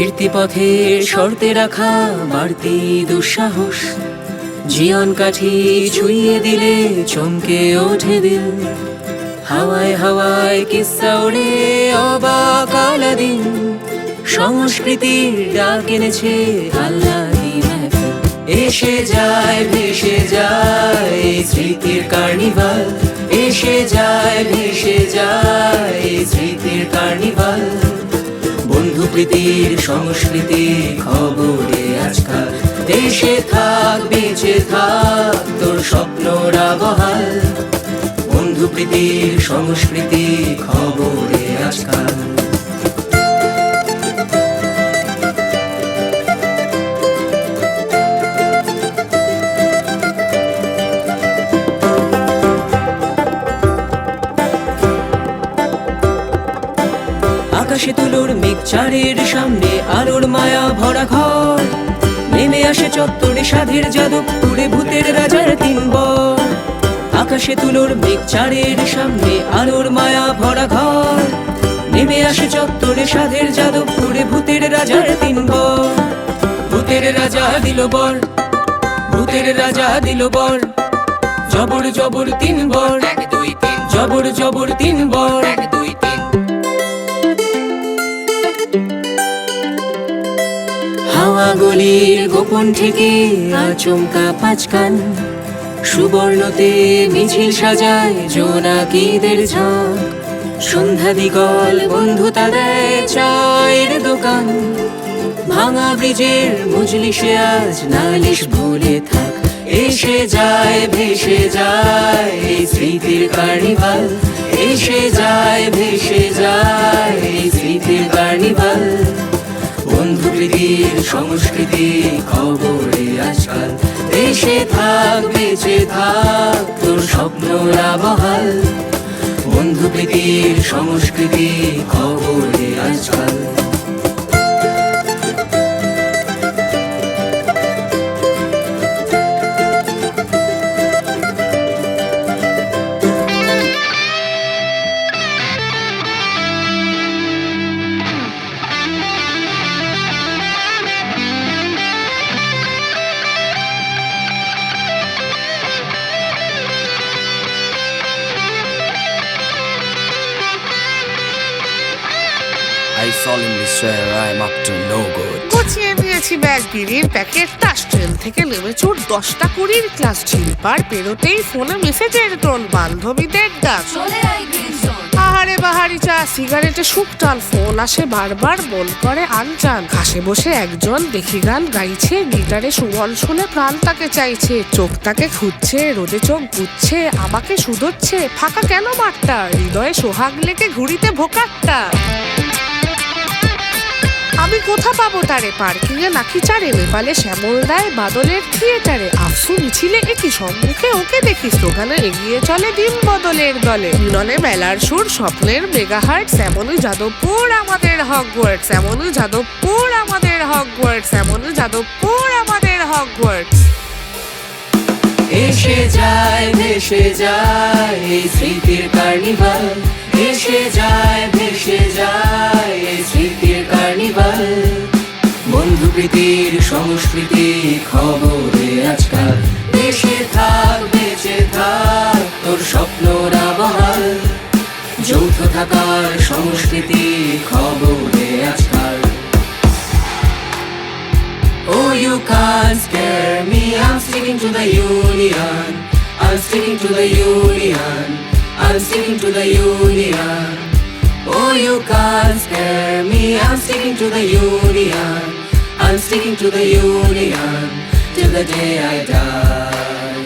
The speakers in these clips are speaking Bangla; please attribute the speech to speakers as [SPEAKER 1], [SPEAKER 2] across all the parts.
[SPEAKER 1] ফিরতি পথে শর্তে রাখা বাড়তি দুঃসাহস। জীবন কাঠি ছুঁয়ে দিলে চমকে ওঠে দিল। হাওয়ায় হাওয়ায় কিস্সা ওড়ে অবাক আলাদিন। সংস্কৃতির ডাক এনেছে আল্লাদি মেহফিল। এসে যায়, ভেসে যায় স্মৃতির কার্নিভাল। এসে যায়, ভেসে যায় প্রীতির সংস্কৃতি খবরে আজকাল। দেশে থাক, বেঁচে থাক, তোর স্বপ্নরা বহাল। বন্ধু প্রীতির সংস্কৃতি খবরে আজকাল। আকাশে তুলোর মেঘ চারের সামনে আলোর মায়া ভরা ঘর। নেমে আসে চত্বরে সাধের যাদব পুরে ভূতের রাজার তিন বর। আকাশে তুলোর মেঘ চারের সামনে আলোর মায়া ভরা ঘর। নেমে আসে চত্বরে সাধের যাদব পুরে ভূতের রাজার তিন বর। ভূতের রাজা দিল বর ভূতের রাজা দিল বর। জবর জবর তিন বর এক দুই তিন। জবর জবর তিন বর। এক গলির গোপন থেকে আচমকা পাঁচকান সুবর্ণতে মিছিল সাজায় জোনাকিদের ঝাঁক। সন্ধ্যা দিগল বন্ধুতা দেয় চায়ের দোকান। ভাঙা ব্রিজের মজলিসে আজ নালিশ ভুলে থাক। এসে যায়, ভেসে যায় এই স্মৃতির কার্নিভাল। এসে যায়, ভেসে যায় এই স্মৃতির কার্নিভাল। বন্ধু প্রীতির সংস্কৃতি খবরে আজকাল। দেশে থাক বেঁচে থাক, তোর স্বপ্নরা বহাল। বন্ধু প্রীতির সংস্কৃতি খবরে আজকাল।
[SPEAKER 2] Solemnly swear I am up to no good.
[SPEAKER 3] গুছিয়ে নিয়েছি ব্যাগ বিড়ির প্যাকেট টাস ট্রেন থেকে নেমে চুট দশটা কুড়ির ক্লাস ঝিলপার পেরোতেই ফোনে মেসেজের টোন, বান্ধবীদের ডাক। আহারে বাহারি চা, সিগারেটে শুকটাল ফোন আসে বারবার, মন করে আনচান। ঘাসে বসে একজন দেখি গান গাইছে, গিটারে সুমন শুনে প্রাণ তাকে চাইছে। চোখ তাকে খুঁজছে, রোদে চোখ বুঝছে আমাকে শুধোচ্ছে, ফাঁকা কেন মাঠটা? হৃদয়ে সোহাগ লেগে ঘুরিতে ভোকাটটা আমি কোথা পাবো তারে? পার্কিং এ নাকি চারে? নেপালে শ্যামল রায় বাদলের থিয়েটারে। আফসু মিছিলে একই সম্মুখে ওকে দেখি স্লোগানে এগিয়ে চলে ডিম বদলের দলে। মিলনে মেলার সুর, স্বপ্নের মেগাহার্ট এমনই যাদবপুর আমাদের হগওয়ার্ডস এমনই যাদবপুর আমাদের হগওয়ার্ডস এমনই যাদবপুর আমাদের হগওয়ার্ডস
[SPEAKER 1] এসে যায়, ভেসে যায় এই স্মৃতির কার্নিভাল। এসে যায় প্রকৃতির সংস্কৃতি খবরে আজকাল। দেশে থাক বেঁচে থাক, তোর স্বপ্নরা বহাল যৌথ থাকার সংস্কৃতি খবরে আজকাল। ও you can scare me I'm seeking to the union R seeking to the union R seeking to the union oh you can't scare me. I'm sticking to the union. I'm sticking to the union till the day I die.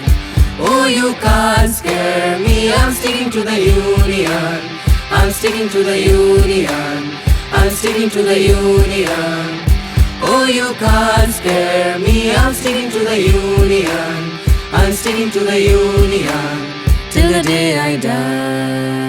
[SPEAKER 1] Oh, you can't scare me. I'm sticking to the union. I'm sticking to the union. I'm sticking to the union. Oh, you can't scare me. I'm sticking to the union. I'm sticking to the union till the day I die.